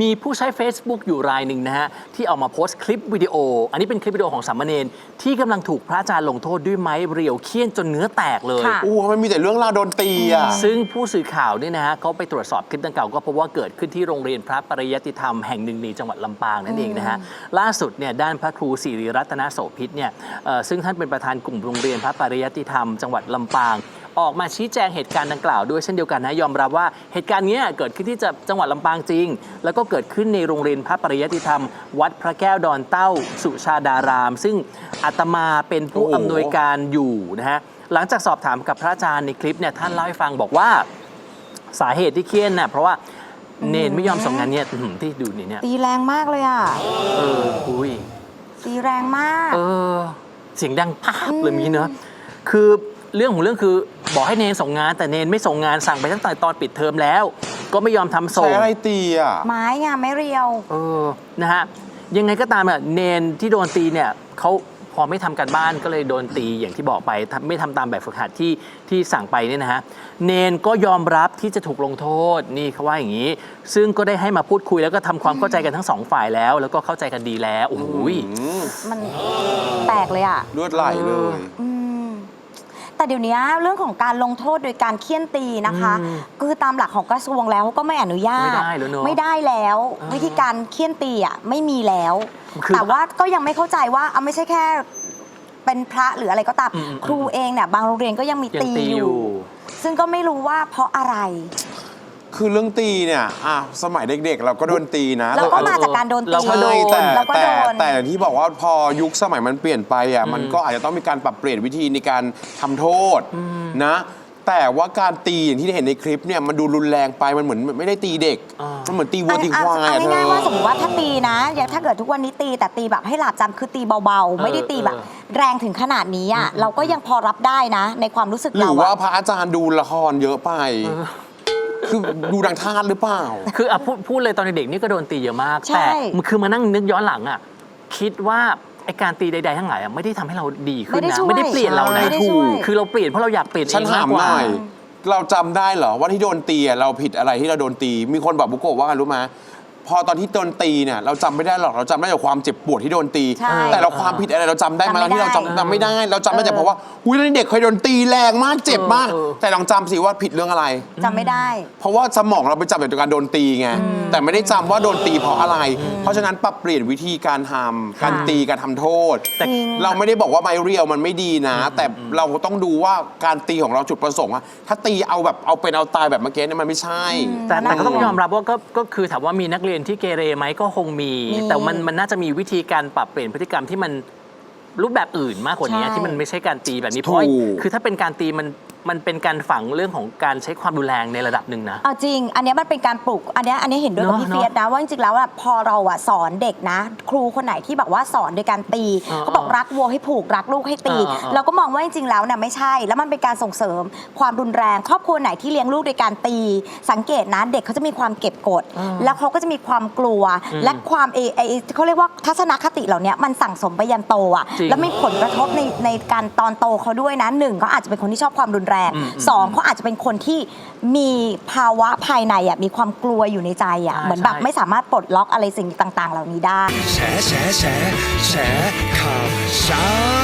มีผู้ใช้ Facebook อยู่รายหนึ่งนะฮะ ที่เอามาโพสต์คลิปวิดีโอ อันนี้เป็นคลิปวิดีโอของสามเณรที่กำลังถูกพระอาจารย์ลงโทษด้วยไม้เรียวเคี่ยนจนเนื้อแตกเลย ค่ะ อู้มันมีแต่เรื่องราวโดนตีอะ ซึ่งผู้สื่อข่าวเนี่ยนะฮะเขาไปตรวจสอบคลิปดังกล่าวก็พบว่าเกิดขึ้นที่โรงเรียนพระปริยติธรรมแห่งหนึ่งในจังหวัดลำปางนั่นเองนะฮะล่าสุดเนี่ยด้านพระครูสิริรัตนโสพิษเนี่ยเอ่อซึ่งท่านเป็นประธานกลุ่มโรงเรียนพระปริยติธรรมจังหวัดลำปาง ออกมาชี้แจงเหตุการณ์ดังกล่าวด้วยเช่นเดียวกันนะยอมรับว่าเหตุการณ์เนี้ยเกิดขึ้นที่จะจังหวัดลำปางจริง แล้วก็เกิดขึ้นในโรงเรียนพระปริยติธรรม วัดพระแก้วดอนเต้าสุชาดาราม ซึ่งอาตมาเป็นผู้โอ้โหอำนวยการอยู่นะฮะหลังจากสอบถามกับพระอาจารย์ในคลิปเนี่ยท่านเล่าให้ฟังบอกว่าสาเหตุที่เครียดน่ะเพราะว่าเนนไม่ยอมส่งงานเนี่ยอื้อหือที่ดูนี่เนี่ยตีแรงมากเลยอะ เอออุ้ย ตีแรงมาก เออเสียงดังป๊าบเลยเมีเนอะคือเรื่องของเรื่องคือ บอกให้เนนส่งงานแต่เนนไม่ส่งงานสั่งไปตั้งแต่ตอนปิดเทอมแล้ว ก็ไม่ยอมทำส่ใช้ง อะไรตีอะ ไม้ไงไม่เรียว เออ นะฮะ ยังไงก็ตามอะเนนที่โดนตีเนี่ยเขาพอไม่ทำการบ้านก็เลยโดนตีอย่างที่บอกไปทำไม่ทำตามแบบฝึกหัดที่ที่สั่งไปเนี่ยนะฮะ เนนก็ยอมรับที่จะถูกลงโทษนี่เขาว่าอย่างนี้ ซึ่งก็ได้ให้มาพูดคุยแล้วก็ทำความเข้าใจกันทั้งสองฝ่ายแล้ว แล้วก็เข้าใจกันดีแล้วโอ้โหยอืมมันแตกเลยอะเลือดไหลเลย อืม แต่เดี๋ยวนี้เรื่องของการลงโทษโดยการเคี่ยนตีนะคะอืมคือตามหลักของกระทรวงแล้วก็ไม่อนุญาต ไม่ได้แล้วเนอะไม่ได้แล้วอ่าวิธีการเคี่ยนตีอะไม่มีแล้ว คือแต่ว่าก็ยังไม่เข้าใจว่าเอาไม่ใช่แค่เป็นพระหรืออะไรก็ตามอืมอืม ครูเองเนี่ยบางโรงเรียนก็ยังมียังตีตีออยู่ ยู่ ซึ่งก็ไม่รู้ว่าเพราะอะไร คือเรื่องตีเนี่ยอะสมัยเด็กๆ เราก็โดนตีนะเราก็แต่มาจากการโดนเราตีก็โดใช่แต่เราก็แต่โดน แต่ที่บอกว่าพอยุคสมัยมันเปลี่ยนไปอะอืมมันก็อาจจะต้องมีการปรับเปลี่ยนวิธีในการทำโทษนะ แต่ว่าการตีอย่างที่เห็นในคลิปเนี่ยมันดูรุนแรงไปมันเหมือนไม่ได้ตีเด็กอ่ามัมันเหมือนตีวัวตีควายเอาอะเธง่ายๆว่าสมมอ ติว่าถ้าตีนะ อย่างถ้าเกิดทุกวันนี้ตีแต่ตีแบบให้หลาบจำคือตีเบาๆ ไม่ได้ตีแบบเออแรงถึงขนาดนี้อะเราก็ยังพอรับได้นะ ในความรู้สึกหรืเราอว่าอะ พระอาจารย์ดูละครเยอะไป คือดูดังทาสหรือเปล่า คืออะพูดพูดเลยตอนเด็กๆนี่ก็โดนตีเยอะมาก ใช่ แต่มันคือมานั่งนึกย้อนหลังอะคิดว่าไอการตีใดๆทั้งหลายอะไม่ได้ทำให้เราดีขึ้นนะไม่ได้เปลี่ยนเรานะไม่ได้ถูช่วยกคือเราเปลี่ยนเพราะเราอยากเปลี่ยนเอฉันงถามกกหว่าน่อยเราจำได้เหรอว่าที่โดนตีอะเราผิดอะไรที่เราโดนตี มีคนบอกบุโกะว่าไงรู้ไหม พอตอนที่โดนตีเนี่ยเราจำไม่ได้หรอกเราจำได้แต่ความเจ็บปวดที่โดนตี ใช่แต่เราความผิดอะไรเราจำได้ไหมจำไม่ได้ที่เราจำจำไม่ได้ เราจำได้แต่เออเพราะว่าอุ้ยตอนเด็กเคยโดนตีแรงมากเจ็บมากเออเออแต่ลองจำสิว่าผิดเรื่องอะไร จำไม่ได้ เพราะว่าสมองเราไปจำแต่การโดนตีไงแต่ไม่ได้จำว่าโดนตีเพราะอะไร เพราะฉะนั้นปรับเปลี่ยนวิธีการทำการตีการทำโทษ แต่จริง เราไม่ได้บอกว่าไม้เรียวมันไม่ดีนะ แต่เราต้องดูว่าการตีของเราจุดประสงค์อะถ้าตีเอาแบบเอาเป็นเอาตายแบบเมื่อกี้เนี่ยมันไม่ใช่ แต่แต่ก็ต้องน่ากลัวยอมรับว่าก็ก็คือถามว่ามีนักเรียนที่เกเรไหมก็คงมี มีแต่มันมันน่าจะมีวิธีการปรับเปลี่ยนพฤติกรรมที่มันรูปแบบอื่นมากกว่านี้ใช่ ที่มันไม่ใช่การตีแบบนี้เพราะว่าถูก คือถ้าเป็นการตีมัน มันเป็นการฝังเรื่องของการใช้ความรุนแรงในระดับหนึ่งนะ เอาจริง อันเนี้ยมันเป็นการปลูก อันเนี้ยอันเนี้ยเห็นด้วยกับเนอะพี่เฟียสนะว่าจริงๆแล้วอะพอเราอะสอนเด็กนะ ครูคนไหนที่แบบว่าสอนโดยการตีเออเขาบอกรักวัวให้ผูกรักลูกให้ตี เออเออเราก็มองว่าจริงๆแล้วเนี่ยไม่ใช่ แล้วมันเป็นการส่งเสริมความรุนแรง ครอบครัวไหนที่เลี้ยงลูกโดยการตี สังเกตนะเด็กเขาจะมีความเก็บกดแล้วเขาก็จะมีความกลัวอืมและความเอไอเขาเรียกว่าทัศนคติเหล่านี้มันสั่งสมไปยันโตอะจริง แล้วมีผลกระทบในในการตอนโตเขาด้วยนะหนึ่งเขาอาจจะเป็นคนที่ชอบความรุนแรงอืมสองเขาอาจจะเป็นคนที่มีภาวะภายในอะมีความกลัวอยู่ในใจอะใช่เหมือนแบบใช่ ไม่สามารถปลดล็อกอะไรสิ่งต่าง ๆ เหล่านี้ได้ แฉแฉแฉแฉข่าวเช้า